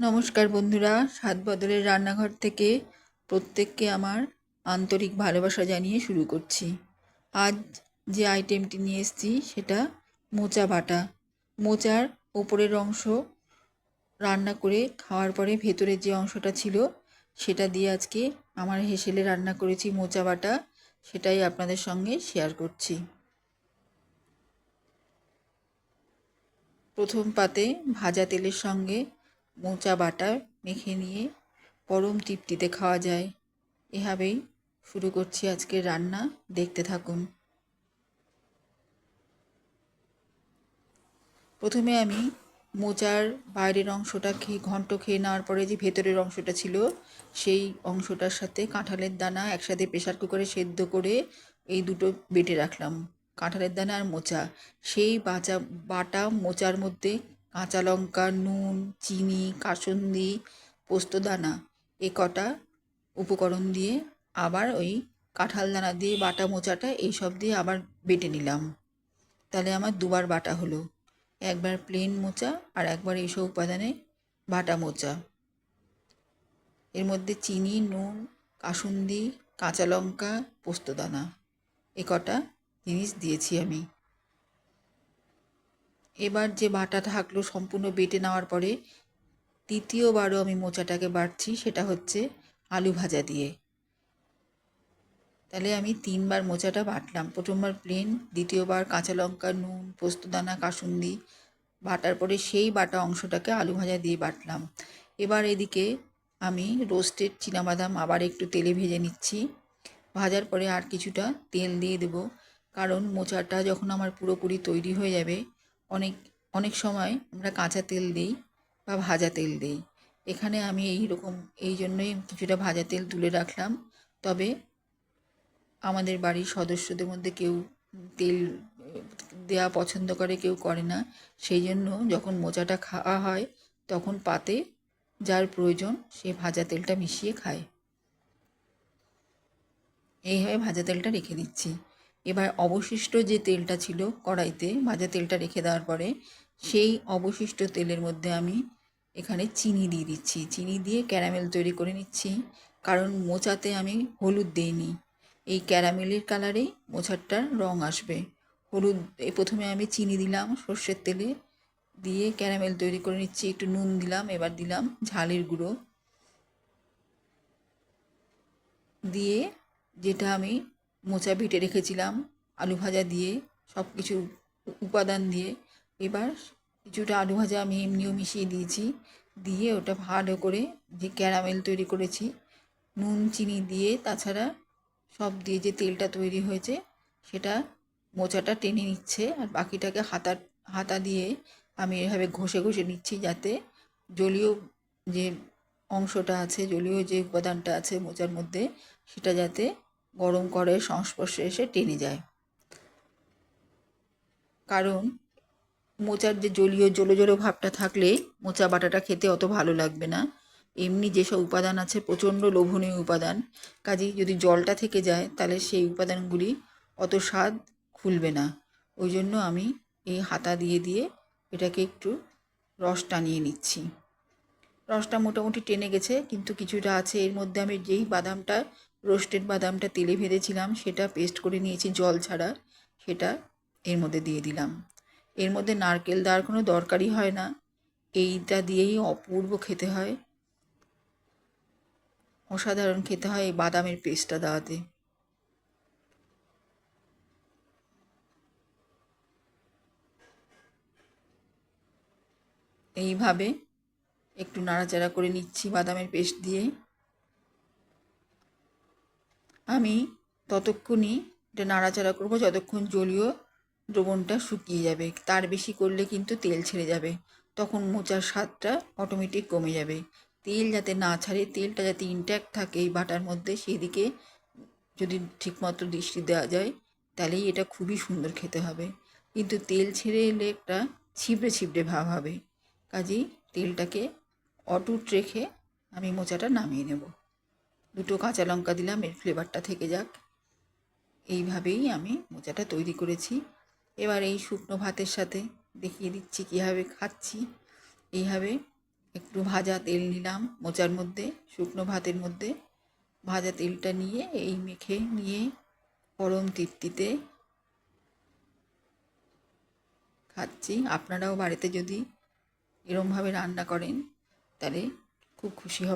নমস্কার বন্ধুরা, সাত বদলের রান্নাঘর থেকে প্রত্যেককে আমার আন্তরিক ভালোবাসা জানিয়ে শুরু করছি। আজ যে আইটেমটি নিয়ে এসেছি সেটা মোচা বাটা। মোচার ওপরের অংশ রান্না করে খাওয়ার পরে ভেতরের যে অংশটা ছিল সেটা দিয়ে আজকে আমার হেসেলে রান্না করেছি মোচা বাটা, সেটাই আপনাদের সঙ্গে শেয়ার করছি। প্রথম পাতে ভাজা তেলের সঙ্গে মোচা বাটা মেখে নিয়ে পরম তৃপ্তিতে খাওয়া যায়। এভাবেই শুরু করছি আজকের রান্না। দেখতে থাকুন। প্রথমে আমি মোচার বাইরের অংশটা খেয়ে ঘন্ট খেয়ে নেওয়ার পরে যে ভেতরের অংশটা ছিল, সেই অংশটার সাথে কাঁঠালের দানা একসাথে প্রেশার কুকারে সেদ্ধ করে এই দুটো বেটে রাখলাম। কাঁঠালের দানা আর মোচা। সেই বাচা বাটা মোচার মধ্যে কাঁচা লঙ্কা, নুন, চিনি, কাসুন্দি পোস্তদানা এ কটা উপকরণ দিয়ে আবার ওই কাঁঠাল দানা দিয়ে, বাটা মোচাটা এইসব দিয়ে আবার বেটে নিলাম। তাহলে আমার দুবার বাটা হলো। একবার প্লেন মোচা আর একবার এইসব উপাদানে বাটা মোচা। এর মধ্যে চিনি, নুন, কাসুন্দি, কাঁচা লঙ্কা পোস্তদানা এ কটা জিনিস দিয়েছি আমি। এবার যে বাটা থাকল সম্পূর্ণ বেটে নেওয়ার পরে তৃতীয়বারও আমি মোচাটাকে বাটছি, সেটা হচ্ছে আলু ভাজা দিয়ে। তাহলে আমি তিনবার মোচাটা বাটলাম। প্রথমবার প্লেন দ্বিতীয়বার কাঁচা লঙ্কা, নুন পোস্তদানা কাসুন্দি। বাটার পরে সেই বাটা অংশটাকে আলু ভাজা দিয়ে বাটলাম। এবার এদিকে আমি রোস্টেড চীনাবাদাম আবার একটু তেলে ভেজে নিচ্ছি। ভাজার পরে আর কিছুটা তেল দিয়ে দেব। কারণ মোচাটা যখন আমার পুরোপুরি তৈরি হয়ে যাবে অনেক অনেক সময় আমরা কাঁচা তেল দিই বা ভাজা তেল দিই। এখানে আমি এই রকম এই জন্যই কিছুটা ভাজা তেল তুলে রাখলাম। তবে আমাদের বাড়ির সদস্যদের মধ্যে কেউ তেল দেওয়া পছন্দ করে, কেউ করে না। সেই জন্য যখন মোচাটা খাওয়া হয়, তখন পাতে যার প্রয়োজন সে ভাজা তেলটা মিশিয়ে খায়। এইভাবে ভাজা তেলটা রেখে দিচ্ছি। এবার অবশিষ্ট যে তেলটা ছিল কড়াইতে, ভাজা তেলটা রেখে দেওয়ার পরে সেই অবশিষ্ট তেলের মধ্যে আমি এখানে চিনি দিয়ে দিচ্ছি। চিনি দিয়ে ক্যারামেল তৈরি করে নিচ্ছি। কারণ মোচাতে আমি হলুদ দিইনি। এই ক্যারামেলের কালারেই মোচারটার রং আসবে। হলুদ প্রথমে আমি চিনি দিলাম সর্ষের তেলে, দিয়ে ক্যারামেল তৈরি করে নিচ্ছি। একটু নুন দিলাম, এবার দিলাম ঝালের গুঁড়ো। দিয়ে যেটা আমি মোচা বেটে রেখেছিলাম, আলু ভাজা দিয়ে সব কিছু উপাদান দিয়ে। এবার কিছুটা আলু ভাজা আমি এমনিও মিশিয়ে দিয়েছি, দিয়ে ওটা ভালো করে যে ক্যারামেল তৈরি করেছি, নুন, চিনি দিয়ে, তাছাড়া সব দিয়ে যে তেলটা তৈরি হয়েছে, সেটা মোচাটা টেনে নিচ্ছে আর বাকিটাকে হাতা হাতা দিয়ে আমি এভাবে ঘষে ঘষে নিচ্ছি যাতে জলীয় যে অংশটা আছে, জলীয় যে উপাদানটা আছে মোচার মধ্যে, সেটা যাতে গরম করে সংস্পর্শে এসে টেনে যায়। কারণ মোচার যে জলীয় জলো জলো ভাবটা থাকলে মোচা বাটাটা খেতে অত ভালো লাগবে না। এমনি যেসব উপাদান আছে, প্রচণ্ড লোভনীয় উপাদান কাজেই যদি জলটা থেকে যায়, তাহলে সেই উপাদানগুলি অত স্বাদ খুলবে না। ওই জন্য আমি এই হাতা দিয়ে দিয়ে এটাকে একটু রস টানিয়ে নিচ্ছি। রসটা মোটামুটি টেনে গেছে, কিন্তু কিছুটা আছে। এর মধ্যে আমি যেই বাদামটা রোস্টেড বাদামটা তেলে ভেজেছিলাম, সেটা পেস্ট করে নিয়েছি জল ছাড়া, সেটা এর মধ্যে দিয়ে দিলাম। এর মধ্যে নারকেল দেওয়ার কোনো দরকারই হয় না, এইটা দিয়েই অপূর্ব খেতে হয়। অসাধারণ খেতে হয় এই বাদামের পেস্টটা দেওয়াতে। এইভাবে একটু নাড়াচাড়া করে নিচ্ছি বাদামের পেস্ট দিয়ে। আমি ততক্ষণই এটা নাড়াচাড়া করব, যতক্ষণ জলীয় দ্রবণটা শুকিয়ে যাবে। তার বেশি করলে কিন্তু তেল ছেড়ে যাবে। তখন মোচার স্বাদটা অটোমেটিক কমে যাবে। তেল যাতে না ছাড়ে, তেলটা যাতে ইনট্যাক্ট থাকে এই বাটার মধ্যে, সেদিকে যদি ঠিকমতো দৃষ্টি দেওয়া যায়, তাহলেই এটা খুবই সুন্দর খেতে হবে। কিন্তু তেল ছেড়ে এলে একটা ছিবড়ে ছিবড়ে ভাব হবে। কাজেই তেলটাকে অটুট রেখে আমি মোচাটা নামিয়ে নেব। দুটো কাঁচা লঙ্কা দিলাম, এর ফ্লেভারটা থেকে যাক। এইভাবেই আমি মোচাটা তৈরি করেছি। এবার এই শুকনো ভাতের সাথে দেখিয়ে দিচ্ছি কীভাবে খাচ্ছি। এইভাবে একটু ভাজা তেল নিলাম মোচার মধ্যে, শুকনো ভাতের মধ্যে। ভাজা তেলটা নিয়ে, এই মেখে নিয়ে পরম তৃপ্তিতে খাচ্ছি। আপনারাও বাড়িতে যদি এরমভাবে রান্না করেন, তাহলে খুব খুশি হব।